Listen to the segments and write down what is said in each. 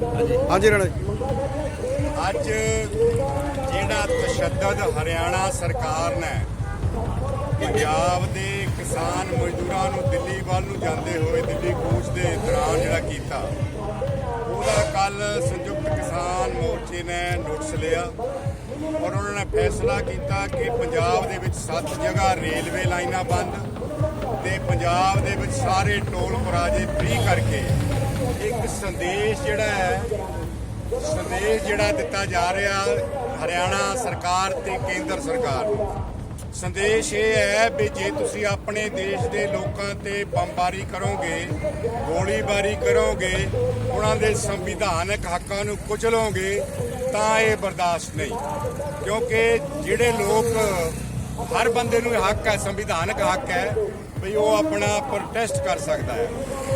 ਹਾਂਜੀ। ਰਾਣਾ ਜੀ ਅੱਜ ਜਿਹੜਾ ਤਸ਼ੱਦਦ ਹਰਿਆਣਾ ਸਰਕਾਰ ਨੇ ਪੰਜਾਬ ਦੇ ਕਿਸਾਨ ਮਜ਼ਦੂਰਾਂ ਨੂੰ ਦਿੱਲੀ ਵੱਲ ਨੂੰ ਜਾਂਦੇ ਹੋਏ ਦਿੱਲੀ ਕੂਚ ਦੇ ਦੌਰਾਨ ਜਿਹੜਾ ਕੀਤਾ ਉਹਦਾ ਕੱਲ ਸੰਯੁਕਤ ਕਿਸਾਨ ਮੋਰਚੇ ਨੇ ਨੋਟਿਸ ਲਿਆ ਔਰ ਉਹਨਾਂ ਨੇ ਫੈਸਲਾ ਕੀਤਾ ਕਿ ਪੰਜਾਬ ਦੇ ਵਿੱਚ ਸੱਤ ਜਗ੍ਹਾ ਰੇਲਵੇ ਲਾਈਨਾਂ ਬੰਦ ਤੇ ਪੰਜਾਬ ਦੇ ਵਿੱਚ ਸਾਰੇ ਟੋਲ ਪਰਾਜੇ ਫ੍ਰੀ ਕਰਕੇ ਇੱਕ ਸੰਦੇਸ਼ ਜਿਹੜਾ ਹੈ, ਸੰਦੇਸ਼ ਜਿਹੜਾ ਦਿੱਤਾ ਜਾ ਰਿਹਾ ਹਰਿਆਣਾ ਸਰਕਾਰ ਤੇ ਕੇਂਦਰ ਸਰਕਾਰ ਨੂੰ। ਸੰਦੇਸ਼ ਇਹ ਹੈ ਵੀ ਜੇ ਤੁਸੀਂ ਆਪਣੇ ਦੇਸ਼ ਦੇ ਲੋਕਾਂ ਤੇ ਬੰਬਾਰੀ ਕਰੋਗੇ, ਗੋਲੀਬਾਰੀ ਕਰੋਗੇ, ਉਹਨਾਂ ਦੇ ਸੰਵਿਧਾਨਕ ਹੱਕਾਂ ਨੂੰ ਕੁਚਲੋਗੇ, ਤਾਂ ਇਹ ਬਰਦਾਸ਼ਤ ਨਹੀਂ। ਕਿਉਂਕਿ ਜਿਹੜੇ ਲੋਕ, ਹਰ ਬੰਦੇ ਨੂੰ ਹੱਕ ਹੈ, ਸੰਵਿਧਾਨਕ ਹੱਕ ਹੈ ਵੀ ਉਹ ਆਪਣਾ ਪ੍ਰੋਟੈਸਟ ਕਰ ਸਕਦਾ ਹੈ।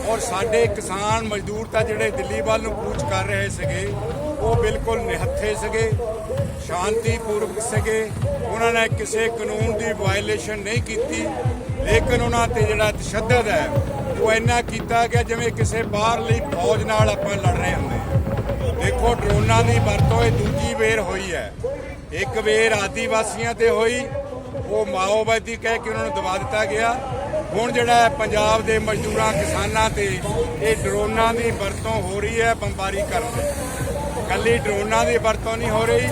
ਔਰ ਸਾਡੇ ਕਿਸਾਨ ਮਜ਼ਦੂਰ ਤਾਂ ਜਿਹੜੇ ਦਿੱਲੀ ਵੱਲ ਨੂੰ ਕੂਚ ਕਰ ਰਹੇ ਸੀਗੇ, ਉਹ ਬਿਲਕੁਲ ਨਿਹੱਥੇ ਸੀਗੇ, ਸ਼ਾਂਤੀਪੂਰਵਕ ਸੀਗੇ। ਉਹਨਾਂ ਨੇ ਕਿਸੇ ਕਾਨੂੰਨ ਦੀ ਵਾਇਲੇਸ਼ਨ ਨਹੀਂ ਕੀਤੀ, ਲੇਕਿਨ ਉਹਨਾਂ ਤੇ ਜਿਹੜਾ ਤਸ਼ੱਦਦ ਹੈ, ਉਹ ਇੰਨਾ ਕੀਤਾ ਗਿਆ ਜਿਵੇਂ ਕਿਸੇ ਬਾਹਰਲੀ ਫੌਜ ਨਾਲ ਆਪਾਂ ਲੜ ਰਹੇ ਹੁੰਦੇ ਹਾਂ। ਦੇਖੋ, ਡਰੋਨਾਂ ਦੀ ਵਰਤੋਂ ਇਹ ਦੂਜੀ ਵੇਰ ਹੋਈ ਹੈ। ਇੱਕ ਵੇਰ ਆਦੀਵਾਸੀਆਂ ਤੇ ਹੋਈ, ਉਹ ਮਾਓਵਾਦੀ ਕਹਿ ਕੇ ਉਹਨਾਂ ਨੂੰ ਦਬਾ ਦਿੱਤਾ ਗਿਆ। ਹੁਣ ਜਿਹੜਾ ਪੰਜਾਬ ਦੇ ਮਜ਼ਦੂਰਾਂ, ਕਿਸਾਨਾਂ ਤੇ ਇਹ ਡਰੋਨਾਂ ਦੀ ਵਰਤੋਂ ਹੋ ਰਹੀ ਹੈ, ਬੰਬਾਰੀ ਕਰਨ ਦੀ ਕੱਲੀ ਡਰੋਨਾਂ ਦੀ ਵਰਤੋਂ ਨਹੀਂ ਹੋ ਰਹੀ।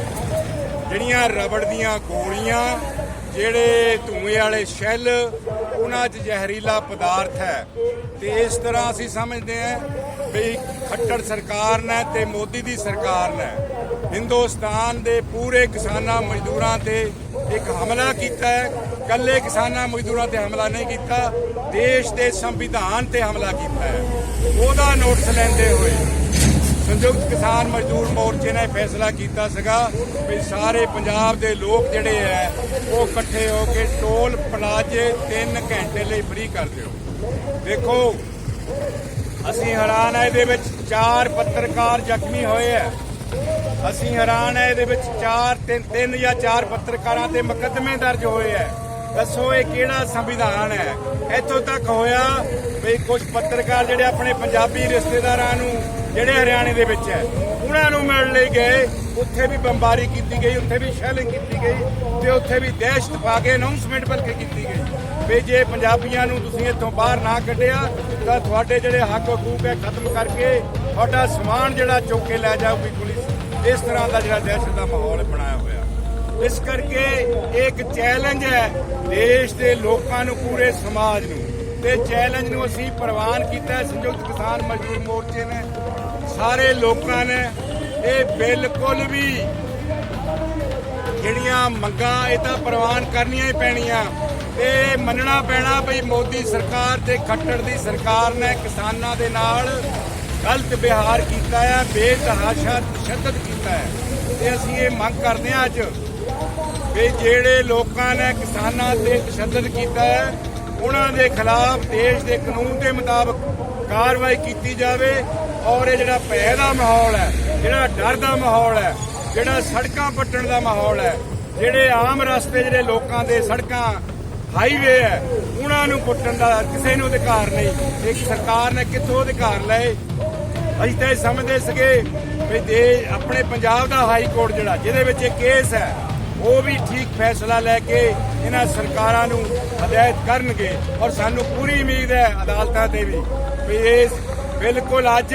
ਜਿਹੜੀਆਂ ਰਬੜ ਦੀਆਂ ਗੋਲੀਆਂ, ਜਿਹੜੇ ਧੂਏ ਵਾਲੇ ਸ਼ੈੱਲ, ਉਹਨਾਂ 'ਚ ਜ਼ਹਿਰੀਲਾ ਪਦਾਰਥ ਹੈ। ਤੇ ਇਸ ਤਰ੍ਹਾਂ ਅਸੀਂ ਸਮਝਦੇ ਹਾਂ ਵੀ ਖੱਟੜ ਸਰਕਾਰ ਨੇ ਤੇ ਮੋਦੀ ਦੀ ਸਰਕਾਰ ਨੇ ਹਿੰਦੁਸਤਾਨ ਦੇ ਪੂਰੇ ਕਿਸਾਨਾਂ, ਮਜ਼ਦੂਰਾਂ ਤੇ ਇੱਕ ਹਮਲਾ ਕੀਤਾ ਹੈ। ਕੱਲੇ ਕਿਸਾਨਾਂ ਮਜ਼ਦੂਰਾਂ ਤੇ ਹਮਲਾ ਨਹੀਂ ਕੀਤਾ, ਦੇਸ਼ ਦੇ ਸੰਵਿਧਾਨ ਤੇ ਹਮਲਾ ਕੀਤਾ ਹੈ। ਉਹਦਾ ਨੋਟਿਸ ਲੈਂਦੇ ਹੋਏ ਸੰਯੁਕਤ ਕਿਸਾਨ ਮਜ਼ਦੂਰ ਮੋਰਚੇ ਨੇ ਫੈਸਲਾ ਕੀਤਾ ਸੀਗਾ ਵੀ ਸਾਰੇ ਪੰਜਾਬ ਦੇ ਲੋਕ ਜਿਹੜੇ ਐ ਉਹ ਇਕੱਠੇ ਹੋ ਕੇ ਟੋਲ ਪਲਾਜੇ 3 ਘੰਟੇ ਲਈ ਫ੍ਰੀ ਕਰ ਦਿਓ। ਦੇਖੋ, ਅਸੀਂ ਹੈਰਾਨ ਆ ਇਹਦੇ ਵਿੱਚ ਚਾਰ ਪੱਤਰਕਾਰ ਜ਼ਖਮੀ ਹੋਏ ਆ ਅਸੀਂ ਹੈਰਾਨ ਆ ਇਹਦੇ ਵਿੱਚ ਚਾਰ ਤਿੰਨ ਤਿੰਨ ਜਾਂ ਚਾਰ ਪੱਤਰਕਾਰਾਂ ਤੇ ਮੁਕੱਦਮੇ ਦਰਜ ਹੋਏ ਆ ਦੱਸੋ ਇਹ ਕਿਹੜਾ ਸੰਵਿਧਾਨ ਹੈ? ਇੱਥੋਂ ਤੱਕ ਹੋਇਆ ਵੀ ਕੁਝ ਪੱਤਰਕਾਰ ਜਿਹੜੇ ਆਪਣੇ ਪੰਜਾਬੀ ਰਿਸ਼ਤੇਦਾਰਾਂ ਨੂੰ, ਜਿਹੜੇ ਹਰਿਆਣੇ ਦੇ ਵਿੱਚ ਹੈ, ਉਹਨਾਂ ਨੂੰ ਮਿਲਣ ਲਈ ਗਏ, ਉੱਥੇ ਵੀ ਬੰਬਾਰੀ ਕੀਤੀ ਗਈ, ਉੱਥੇ ਵੀ ਸ਼ੈਲਿੰਗ ਕੀਤੀ ਗਈ ਤੇ ਉੱਥੇ ਵੀ ਦਹਿਸ਼ਤ ਪਾ ਕੇ ਅਨਾਉਂਸਮੈਂਟ ਬਲਕਿ ਕੀਤੀ ਗਈ। ਵੀ ਜੇ ਪੰਜਾਬੀਆਂ ਨੂੰ ਤੁਸੀਂ ਇੱਥੋਂ ਬਾਹਰ ਨਾ ਕੱਢਿਆ, ਤਾਂ ਤੁਹਾਡੇ ਜਿਹੜੇ ਹੱਕ ਹਕੂਕ ਹੈ ਖਤਮ ਕਰਕੇ ਤੁਹਾਡਾ ਸਮਾਨ ਜਿਹੜਾ ਚੁੱਕ ਕੇ ਲੈ ਜਾਊਗੀ ਪੁਲਿਸ, ਇਸ ਤਰ੍ਹਾਂ ਦਾ ਜਿਹੜਾ ਦਹਿਸ਼ਤ ਦਾ ਮਾਹੌਲ ਬਣਾਇਆ ਹੋਇਆ। ਇਸ ਕਰਕੇ ਇਹ ਇੱਕ ਚੈਲੰਜ ਹੈ ਦੇਸ਼ ਦੇ ਲੋਕਾਂ ਨੂੰ, ਪੂਰੇ ਸਮਾਜ ਨੂੰ। ਤੇ ਚੈਲੰਜ ਨੂੰ ਅਸੀਂ ਪ੍ਰਵਾਨ ਕੀਤਾ ਸੰਯੁਕਤ ਕਿਸਾਨ ਮਜ਼ਦੂਰ ਮੋਰਚੇ ਨੇ। ਸਾਰੇ ਲੋਕਾਂ ਨੇ ਇਹ ਬਿਲਕੁਲ ਵੀ ਜਿਹੜੀਆਂ ਮੰਗਾਂ, ਇਹ ਤਾਂ ਪ੍ਰਵਾਨ ਕਰਨੀਆਂ ਹੀ ਪੈਣੀਆਂ। ਤੇ ਮੰਨਣਾ ਪੈਣਾ ਵੀ ਮੋਦੀ ਸਰਕਾਰ ਤੇ ਖੱਟੜ ਦੀ ਸਰਕਾਰ ਨੇ ਕਿਸਾਨਾਂ ਦੇ ਨਾਲ ਗਲਤ ਵਿਹਾਰ ਕੀਤਾ ਹੈ, ਬੇਤਹਾਸ਼ਾ ਤਸ਼ੱਦਦ ਕੀਤਾ ਹੈ। ਤੇ ਅਸੀਂ ਇਹ ਮੰਗ ਕਰਦੇ ਹਾਂ ਅੱਜ ਵੀ ਜਿਹੜੇ ਲੋਕਾਂ ਨੇ ਕਿਸਾਨਾਂ ਤੇ ਤਸ਼ੱਦਦ ਕੀਤਾ ਹੈ, ਉਹਨਾਂ ਦੇ ਖਿਲਾਫ ਦੇਸ਼ ਦੇ ਕਾਨੂੰਨ ਦੇ ਮੁਤਾਬਕ ਕਾਰਵਾਈ ਕੀਤੀ ਜਾਵੇ ਔਰ ਇਹ ਜਿਹੜਾ ਭੈ ਦਾ ਮਾਹੌਲ ਹੈ, ਜਿਹੜਾ ਡਰ ਦਾ ਮਾਹੌਲ ਹੈ, ਜਿਹੜਾ ਸੜਕਾਂ ਪੱਟਣ ਦਾ ਮਾਹੌਲ ਹੈ, ਜਿਹੜੇ ਆਮ ਰਸਤੇ ਜਿਹੜੇ ਲੋਕਾਂ ਦੇ ਸੜਕਾਂ ਹਾਈਵੇ ਹੈ, ਉਹਨਾਂ ਨੂੰ ਪੁੱਟਣ ਦਾ ਕਿਸੇ ਨੂੰ ਅਧਿਕਾਰ ਨਹੀਂ। ਇੱਕ ਸਰਕਾਰ ਨੇ ਕਿੱਥੋਂ ਅਧਿਕਾਰ ਲਏ? ਅਸੀਂ ਤਾਂ ਇਹ ਸਮਝਦੇ ਸੀਗੇ ਵੀ ਦੇ ਆਪਣੇ ਪੰਜਾਬ ਦਾ ਹਾਈ ਕੋਰਟ ਜਿਹੜਾ, ਜਿਹਦੇ ਵਿੱਚ ਇਹ ਕੇਸ ਹੈ ਉਹ ਵੀ ਠੀਕ ਫੈਸਲਾ ਲੈ ਕੇ ਇਹਨਾਂ ਸਰਕਾਰਾਂ ਨੂੰ ਹਦਾਇਤ ਕਰਨਗੇ ਔਰ ਸਾਨੂੰ ਪੂਰੀ ਉਮੀਦ ਹੈ ਅਦਾਲਤਾਂ ਤੇ ਵੀ ਵੀ ਇਸ ਬਿਲਕੁਲ ਅੱਜ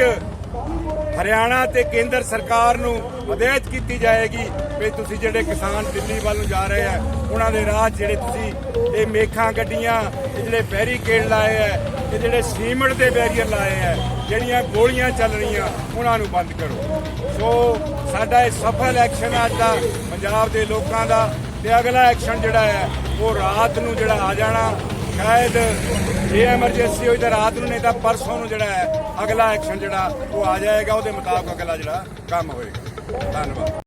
ਹਰਿਆਣਾ ਤੇ ਕੇਂਦਰ ਸਰਕਾਰ ਨੂੰ ਹਦਾਇਤ ਕੀਤੀ ਜਾਏਗੀ ਵੀ ਤੁਸੀਂ ਜਿਹੜੇ ਕਿਸਾਨ ਦਿੱਲੀ ਵੱਲ ਨੂੰ ਜਾ ਰਹੇ ਆ, ਉਹਨਾਂ ਦੇ ਰਾਹ 'ਚ ਜਿਹੜੇ ਤੁਸੀਂ ਇਹ ਮੇਖਾਂ ਗੱਡੀਆਂ, ਇਹ ਜਿਹੜੇ ਬੈਰੀਕੇਡ ਲਾਏ ਆ, ਇਹ ਜਿਹੜੇ ਸੀਮਿੰਟ ਦੇ ਬੈਰੀਅਰ ਲਾਏ ਆ ਜਿਹੜੀਆਂ ਗੋਲੀਆਂ ਚੱਲ ਰਹੀਆਂ, ਉਹਨਾਂ ਨੂੰ ਬੰਦ ਕਰੋ। ਸੋ ਸਾਡਾ ਇਹ ਸਫਲ ਐਕਸ਼ਨ ਅੱਜ ਦਾ ਪੰਜਾਬ ਦੇ ਲੋਕਾਂ ਦਾ ਤੇ ਅਗਲਾ ਐਕਸ਼ਨ ਜਿਹੜਾ ਹੈ, ਉਹ ਰਾਤ ਨੂੰ ਜਿਹੜਾ ਆ ਜਾਣਾ। ਸ਼ਾਇਦ ਜੇ ਐਮਰਜੈਂਸੀ ਹੋਈ ਤਾਂ ਰਾਤ ਨੂੰ, ਨਹੀਂ ਤਾਂ ਪਰਸੋਂ ਨੂੰ ਜਿਹੜਾ ਹੈ, ਅਗਲਾ ਐਕਸ਼ਨ ਜਿਹੜਾ, ਉਹ ਆ ਜਾਏਗਾ। ਉਹਦੇ ਮੁਤਾਬਕ ਅਗਲਾ ਜਿਹੜਾ ਕੰਮ ਹੋਏਗਾ। ਧੰਨਵਾਦ।